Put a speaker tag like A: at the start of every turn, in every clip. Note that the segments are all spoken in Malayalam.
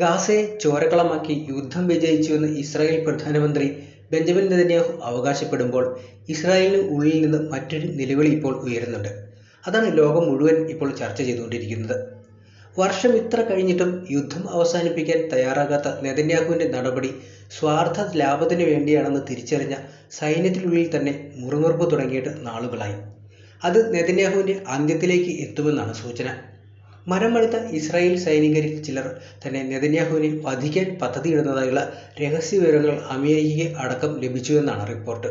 A: ഗാസയെ ചോരക്കളമാക്കി യുദ്ധം വിജയിച്ചുവെന്ന് ഇസ്രായേൽ പ്രധാനമന്ത്രി ബെഞ്ചമിൻ നെതന്യാഹു അവകാശപ്പെടുമ്പോൾ ഇസ്രായേലിന് ഉള്ളിൽ നിന്ന് മറ്റൊരു നിലവിളി ഇപ്പോൾ ഉയരുന്നുണ്ട്. അതാണ് ലോകം മുഴുവൻ ഇപ്പോൾ ചർച്ച ചെയ്തുകൊണ്ടിരിക്കുന്നത്. വർഷം ഇത്ര കഴിഞ്ഞിട്ടും യുദ്ധം അവസാനിപ്പിക്കാൻ തയ്യാറാകാത്ത നെതന്യാഹുവിന്റെ നടപടി സ്വാർത്ഥ ലാഭത്തിന് വേണ്ടിയാണെന്ന് തിരിച്ചറിഞ്ഞ സൈന്യത്തിനുള്ളിൽ തന്നെ മുറിമുറുപ്പ് തുടങ്ങിയിട്ട് നാളുകളായി. അത് നെതന്യാഹുവിന്റെ അന്ത്യത്തിലേക്ക് എത്തുമെന്നാണ് സൂചന. മരമടുത്ത ഇസ്രായേൽ സൈനികരിൽ ചിലർ തന്നെ നെതന്യാഹുവിനെ വധിക്കാൻ പദ്ധതിയിടുന്നതായുള്ള രഹസ്യ വിവരങ്ങൾ അമേരിക്കയ്ക്ക് അടക്കം ലഭിച്ചുവെന്നാണ് റിപ്പോർട്ട്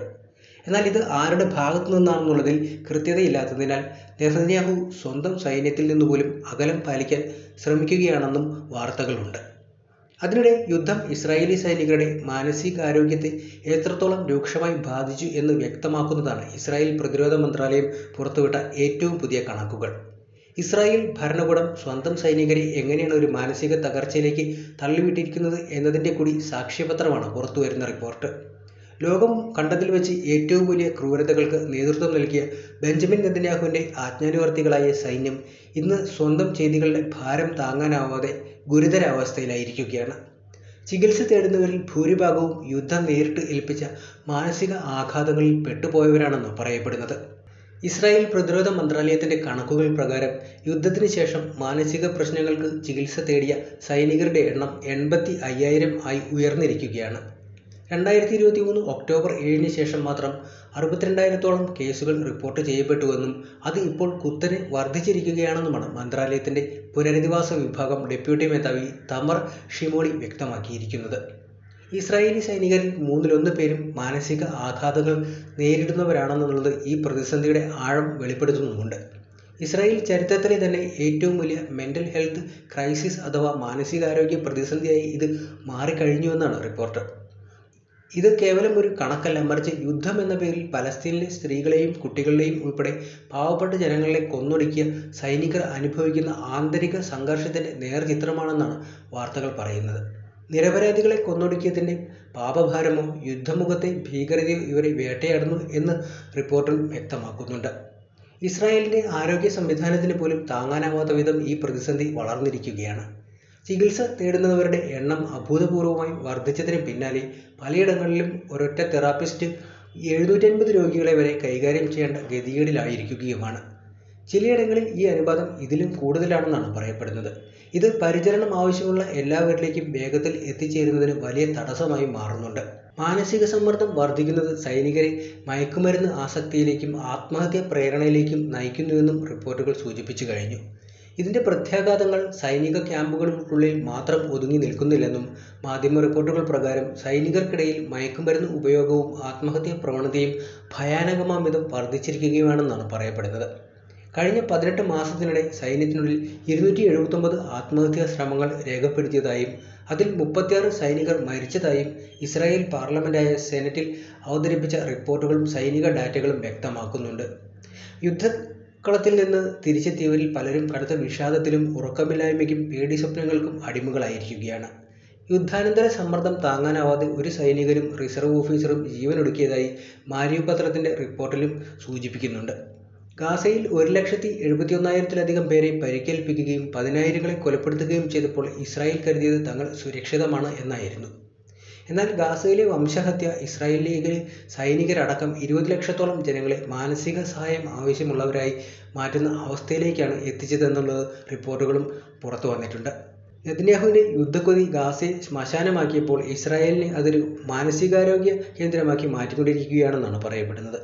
A: എന്നാൽ ഇത് ആരുടെ ഭാഗത്തു നിന്നാണെന്നുള്ളതിൽ കൃത്യതയില്ലാത്തതിനാൽ നെതന്യാഹു സ്വന്തം സൈന്യത്തിൽ നിന്ന് പോലും അകലം പാലിക്കാൻ ശ്രമിക്കുകയാണെന്നും വാർത്തകളുണ്ട്. അതിനിടെ യുദ്ധം ഇസ്രായേലി സൈനികരുടെ മാനസികാരോഗ്യത്തെ എത്രത്തോളം രൂക്ഷമായി ബാധിച്ചു എന്ന് വ്യക്തമാക്കുന്നതാണ് ഇസ്രായേൽ പ്രതിരോധ മന്ത്രാലയം പുറത്തുവിട്ട ഏറ്റവും പുതിയ കണക്കുകൾ. ഇസ്രായേൽ ഭരണകൂടം സ്വന്തം സൈനികരെ എങ്ങനെയാണ് ഒരു മാനസിക തകർച്ചയിലേക്ക് തള്ളിവിട്ടിരിക്കുന്നത് എന്നതിന്റെ കൂടി സാക്ഷ്യപത്രമാണ് പുറത്തുവരുന്ന റിപ്പോർട്ട്. ലോകം കണ്ടതിൽ വെച്ച് ഏറ്റവും വലിയ ക്രൂരതകൾക്ക് നേതൃത്വം നൽകിയ ബെഞ്ചമിൻ നെതന്യാഹുവിന്റെ ആജ്ഞാനുവർത്തികളായ സൈന്യം ഇന്ന് സ്വന്തം ചെയ്തികളുടെ ഭാരം താങ്ങാനാവാതെ ഗുരുതരാവസ്ഥയിലായിരിക്കുകയാണ്. ചികിത്സ തേടുന്നവരിൽ ഭൂരിഭാഗവും യുദ്ധം നേരിട്ട് ഏൽപ്പിച്ച മാനസിക ആഘാതങ്ങളിൽ പെട്ടുപോയവരാണെന്ന് പറയപ്പെടുന്നത്. ഇസ്രായേൽ പ്രതിരോധ മന്ത്രാലയത്തിന്റെ കണക്കുകൾ പ്രകാരം യുദ്ധത്തിന് ശേഷം മാനസിക പ്രശ്നങ്ങൾക്ക് ചികിത്സ തേടിയ സൈനികരുടെ എണ്ണം എൺപത്തി അയ്യായിരം ആയി ഉയർന്നിരിക്കുകയാണ്. രണ്ടായിരത്തി ഇരുപത്തി മൂന്ന് ഒക്ടോബർ ഏഴിന് ശേഷം മാത്രം അറുപത്തിരണ്ടായിരത്തോളം കേസുകൾ റിപ്പോർട്ട് ചെയ്യപ്പെട്ടുവെന്നും അത് ഇപ്പോൾ കുത്തനെ വർദ്ധിച്ചിരിക്കുകയാണെന്നുമാണ് മന്ത്രാലയത്തിന്റെ പുനരധിവാസ വിഭാഗം ഡെപ്യൂട്ടി മേധാവി തമർ ഷിമോളി വ്യക്തമാക്കിയിരിക്കുന്നത്. ഇസ്രായേലി സൈനികരിൽ മൂന്നിലൊന്ന് പേരും മാനസിക ആഘാതങ്ങൾ നേരിടുന്നവരാണെന്നുള്ളത് ഈ പ്രതിസന്ധിയുടെ ആഴം വെളിപ്പെടുത്തുന്നുമുണ്ട്. ഇസ്രായേൽ ചരിത്രത്തിലെ തന്നെ ഏറ്റവും വലിയ മെന്റൽ ഹെൽത്ത് ക്രൈസിസ് അഥവാ മാനസികാരോഗ്യ പ്രതിസന്ധിയായി ഇത് മാറിക്കഴിഞ്ഞുവെന്നാണ് റിപ്പോർട്ട്. ഇത് കേവലം ഒരു കണക്കല്ല മറിച്ച് യുദ്ധം എന്ന പേരിൽ പലസ്തീനിലെ സ്ത്രീകളെയും കുട്ടികളെയും ഉൾപ്പെടെ പാവപ്പെട്ട ജനങ്ങളെ കൊന്നൊടുക്കിയ സൈനികർ അനുഭവിക്കുന്ന ആന്തരിക സംഘർഷത്തിന്റെ നേർചിത്രമാണെന്നാണ് വാർത്തകൾ പറയുന്നത്. നിരപരാധികളെ കൊന്നൊടുക്കിയതിന്റെ പാപഭാരമോ യുദ്ധമുഖത്തെ ഭീകരതയോ ഇവരെ വേട്ടയാടുന്നു എന്ന് റിപ്പോർട്ടിൽ വ്യക്തമാക്കുന്നുണ്ട്. ഇസ്രായേലിന്റെ ആരോഗ്യ സംവിധാനത്തിന് പോലും താങ്ങാനാവാത്ത വിധം ഈ പ്രതിസന്ധി വളർന്നിരിക്കുകയാണ്. ചികിത്സ തേടുന്നവരുടെ എണ്ണം അഭൂതപൂർവമായി വർദ്ധിച്ചതിന് പിന്നാലെ പലയിടങ്ങളിലും ഒരൊറ്റ തെറാപ്പിസ്റ്റ് എഴുന്നൂറ്റൻപത് രോഗികളെ വരെ കൈകാര്യം ചെയ്യേണ്ട ഗതികേടിലായിരിക്കുകയുമാണ്. ചിലയിടങ്ങളിൽ ഈ അനുപാതം ഇതിലും കൂടുതലാണെന്നാണ് പറയപ്പെടുന്നത്. ഇത് പരിചരണം ആവശ്യമുള്ള എല്ലാവരിലേക്കും വേഗത്തിൽ എത്തിച്ചേരുന്നതിന് വലിയ തടസ്സമായി മാറുന്നുണ്ട്. മാനസിക സമ്മർദ്ദം വർദ്ധിക്കുന്നത് സൈനികരെ മയക്കുമരുന്ന് ആസക്തിയിലേക്കും ആത്മഹത്യാ പ്രേരണയിലേക്കും നയിക്കുന്നുവെന്നും റിപ്പോർട്ടുകൾ സൂചിപ്പിച്ചു കഴിഞ്ഞു. ഇതിന്റെ പ്രത്യാഘാതങ്ങൾ സൈനിക ക്യാമ്പുകൾക്കുള്ളിൽ മാത്രം ഒതുങ്ങി നിൽക്കുന്നില്ലെന്നും മാധ്യമ റിപ്പോർട്ടുകൾ പ്രകാരം സൈനികർക്കിടയിൽ മയക്കുമരുന്ന് ഉപയോഗവും ആത്മഹത്യാ പ്രവണതയും ഭയാനകമാം വിധം വർദ്ധിച്ചിരിക്കുകയാണെന്നാണ് പറയപ്പെടുന്നത്. കഴിഞ്ഞ പതിനെട്ട് മാസത്തിനിടെ സൈന്യത്തിനുള്ളിൽ ഇരുന്നൂറ്റി എഴുപത്തൊമ്പത് ആത്മഹത്യാ ശ്രമങ്ങൾ രേഖപ്പെടുത്തിയതായും അതിൽ മുപ്പത്തിയാറ് സൈനികർ മരിച്ചതായും ഇസ്രായേൽ പാർലമെന്റായ സെനറ്റിൽ അവതരിപ്പിച്ച റിപ്പോർട്ടുകളും സൈനിക ഡാറ്റകളും വ്യക്തമാക്കുന്നുണ്ട്. യുദ്ധക്കളത്തിൽ നിന്ന് തിരിച്ചെത്തിയവരിൽ പലരും കടുത്ത വിഷാദത്തിലും ഉറക്കമില്ലായ്മയ്ക്കും പേടി സ്വപ്നങ്ങൾക്കും അടിമകളായിരിക്കുകയാണ്. യുദ്ധാനന്തര സമ്മർദ്ദം താങ്ങാനാവാതെ ഒരു സൈനികരും റിസർവ് ഓഫീസറും ജീവനൊടുക്കിയതായി മാരിയു പത്രത്തിന്റെ റിപ്പോർട്ടിലും സൂചിപ്പിക്കുന്നുണ്ട്. ഗാസയിൽ ഒരു ലക്ഷത്തി എഴുപത്തി ഒന്നായിരത്തിലധികം പേരെ പരിക്കേൽപ്പിക്കുകയും പതിനായിരങ്ങളെ കൊലപ്പെടുത്തുകയും ചെയ്തപ്പോൾ ഇസ്രായേൽ കരുതിയത് തങ്ങൾ സുരക്ഷിതമാണ് എന്നായിരുന്നു. എന്നാൽ ഗാസയിലെ വംശഹത്യ ഇസ്രായേലിലെ സൈനികരടക്കം ഇരുപത് ലക്ഷത്തോളം ജനങ്ങളെ മാനസിക സഹായം ആവശ്യമുള്ളവരായി മാറ്റുന്ന അവസ്ഥയിലേക്കാണ് എത്തിച്ചതെന്നുള്ളത് റിപ്പോർട്ടുകളും പുറത്തു വന്നിട്ടുണ്ട്. നെതന്യാഹുവിന്റെ യുദ്ധക്കൊതി ഗാസയെ ശ്മശാനമാക്കിയപ്പോൾ ഇസ്രായേലിനെ അതൊരു മാനസികാരോഗ്യ കേന്ദ്രമാക്കി മാറ്റിക്കൊണ്ടിരിക്കുകയാണെന്നാണ് പറയപ്പെടുന്നത്.